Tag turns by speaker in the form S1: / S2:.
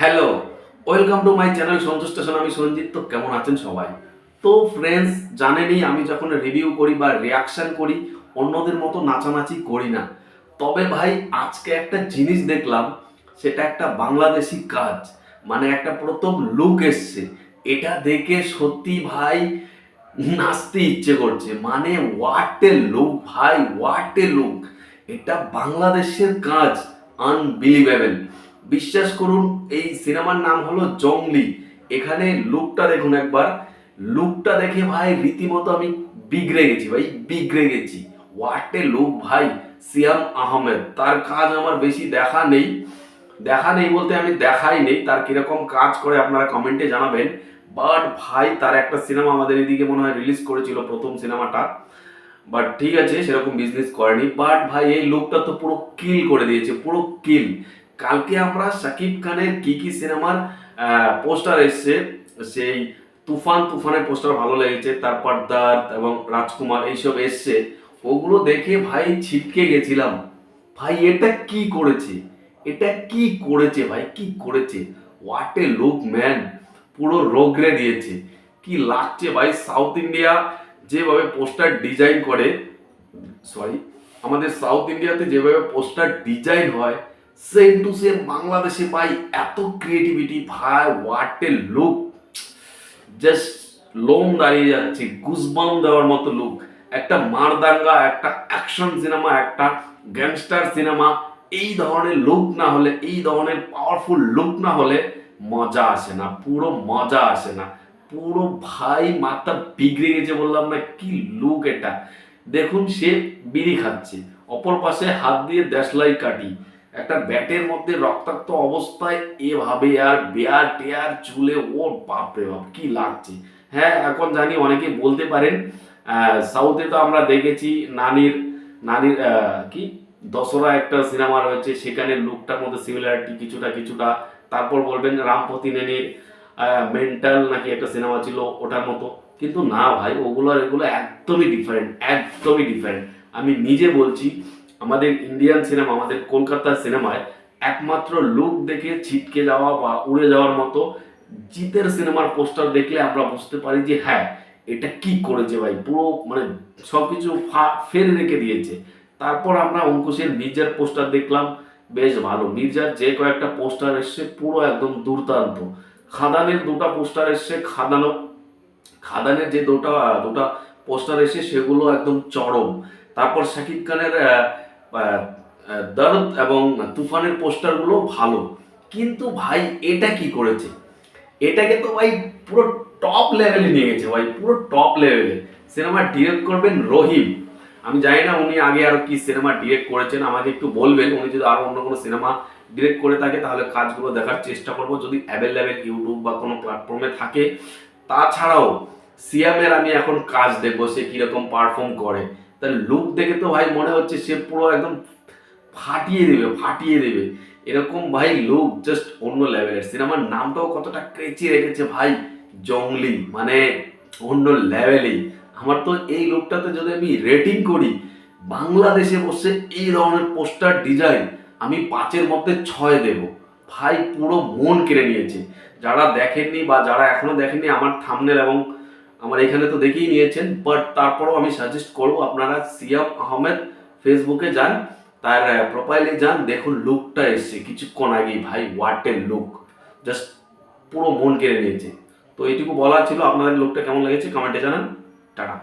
S1: Hello welcome to my channel Santosh station, আমি সঞ্জিত তো কেমন আছেন সবাই? তো ফ্রেন্ডস জানেনই আমি যখন রিভিউ করি বা রিয়াকশন করি, অন্যদের মতো নাচানাচি করি না। তবে ভাই, আজকে একটা জিনিস দেখলাম, সেটা একটা বাংলাদেশি কাজ। মানে একটা প্রথম লুক এসছে। এটা দেখে সত্যি ভাই, নাচতে ইচ্ছে করছে। মানে হোয়াট এ লুক ভাই হোয়াট এ লুক এটা বাংলাদেশের কাজ। আনবিলিভেবল বিশ্বাস করুন, এই সিনেমার নাম হলো জংলি। এখানে লুকটা দেখুন একবার। লুকটা দেখে ভাই রীতিমতো আমি বিগড়ে গেছি ভাই, বিগড়ে গেছি। হোয়াট এ লুক ভাই, সিয়াম আহমেদ। তার কাজ আমার বেশি দেখা নেই। দেখা নেই বলতে আমি দেখাই নেই। তার কীরকম কাজ করে আপনারা কমেন্টে জানাবেন। বাট ভাই, তার একটা সিনেমা আমাদের এদিকে মনে হয় রিলিজ করেছিল, প্রথম সিনেমাটা। বাট ঠিক আছে, সেরকম বিজনেস করেনি। বাট ভাই, এই লুকটা তো পুরো কিল করে দিয়েছে, পুরো কিল কালকে আমরা শাকিব খানের কি কি সিনেমার পোস্টার এসছে, সেই তুফান, তুফানের পোস্টার ভালো লেগেছে তারপর দাঁত এবং রাজকুমার এইসব এসছে, ওগুলো দেখে ভাই ছিটকে গেছিলাম। ভাই, এটা কি করেছে? এটা কি করেছে ভাই? কি করেছে? হোয়াট এ লুক ম্যান পুরো রোগরে দিয়েছে। কি লাগছে ভাই? সাউথ ইন্ডিয়া যেভাবে পোস্টার ডিজাইন করে সরি আমাদের সাউথ ইন্ডিয়াতে যেভাবে পোস্টার ডিজাইন হয় সেম টু সেম বাংলাদেশে পাই এত ক্রিয়েটিভিটি ভাই হোয়াট এ লুক জাস্ট লোম দাঁড়িয়ে যাচ্ছে গুজবাম দেওয়ার মতো লুক একটা মারদাঙ্গা, একটা অ্যাকশন সিনেমা একটা গ্যাংস্টার সিনেমা এই ধরনের লুক না হলে, এই ধরনের পাওয়ারফুল লুক না হলে মজা আসে না, পুরো মজা আসে না। পুরো ভাই, মাথা বিগড়ে গেছে বললাম না, কি লুক এটা। দেখুন, সে বিড়ি খাচ্ছে, অপর পাশে হাত দিয়ে দেশলাই কাটি। একটা ব্যাটের মধ্যে রক্তাক্ত অবস্থায় এভাবে আর বেয়ার টেয়ার চুলে, ও বাপরে বাপ, কি লাগছে? হ্যাঁ এখন জানি অনেকে বলতে পারেন সাউথে তো আমরা দেখেছি নানির নানির কি? দশরা একটা সিনেমা রয়েছে, সেখানে লুকটার মধ্যে সিমিলারিটি কিছুটা কিছুটা। তারপর বলবেন রামপতি নেনির মেন্টাল নাকি একটা সিনেমা ছিল ওটার মতো। কিন্তু না ভাই, ওগুলো এগুলো একদমই ডিফারেন্ট একদমই ডিফারেন্ট আমি নিজে বলছি আমাদের ইন্ডিয়ান সিনেমা আমাদের কলকাতার সিনেমায় একমাত্র লুক দেখে ছিটকে যাওয়া বা উড়ে যাওয়ার মতো জিতের সিনেমার পোস্টার দেখলে আমরা বুঝতে পারি যে হ্যাঁ এটা কি করেছে ভাই? পুরো মানে সবকিছু ফা- ফেলে রেখে দিয়েছে। তারপর আমরা অঙ্কুশের মির্জার পোস্টার দেখলাম, বেশ ভালো। মির্জার যে কয়েকটা পোস্টার এসছে, পুরো একদম দুর্দান্ত। খাদানের দুটো পোস্টার এসছে, খাদানো, খাদানের যে দুটা দুটা পোস্টার এসে সেগুলো একদম চরম। তারপর শাকিব খানের দরদ এবং তুফানের পোস্টারগুলো ভালো। কিন্তু ভাই, এটা কি করেছে? এটাকে তো ভাই পুরো টপ লেভেলে নিয়ে গেছে ভাই, পুরো টপ লেভেলে সিনেমা ডিরেক্ট করবেন রহিম আমি জানি না উনি আগে আরও কি সিনেমা ডিরেক্ট করেছেন, আমাকে একটু বলবেন। উনি যদি আরও অন্য কোনো সিনেমা ডিরেক্ট করে থাকে, তাহলে কাজগুলো দেখার চেষ্টা করব। যদি অ্যাভেলেবেল ইউটিউব বা কোনো প্ল্যাটফর্মে থাকে। তাছাড়াও, সিয়ামের আমি এখন কাজ দেখব, সে কীরকম পারফর্ম করে। তার লুক দেখে তো ভাই মনে হচ্ছে সে পুরো একদম ফাটিয়ে দেবে ফাটিয়ে দেবে। এরকম ভাই লুক জাস্ট অন্য লেভেলের সিনেমার নামটাও কতটা ক্রেচি রেখেছে ভাই জংলি মানে অন্য লেভেলেই আমার তো এই লুকটাতে যদি আমি রেটিং করি, বাংলাদেশে বসে এই ধরনের পোস্টার ডিজাইন আমি পাঁচের মধ্যে ছয় দেব। ভাই পুরো মন কেড়ে নিয়েছে। যারা দেখেননি বা যারা এখনও দেখেননি, আমার থামনেল এবং আমার এখানে তো দেখেই নিয়েছেন বাট তারপরেও আমি সাজেস্ট করব আপনারা সিয়াম আহমেদ ফেসবুকে যান, তার প্রোফাইলে যান, দেখুন লুকটা এসছে, কিছুক্ষণ আগেই, ভাই ওয়াটের লুক জাস্ট পুরো মন কেড়ে নিয়েছে। তো এইটুকু বলার ছিল, আপনাদের লুকটা কেমন লেগেছে কমেন্টে জানান। টাটা।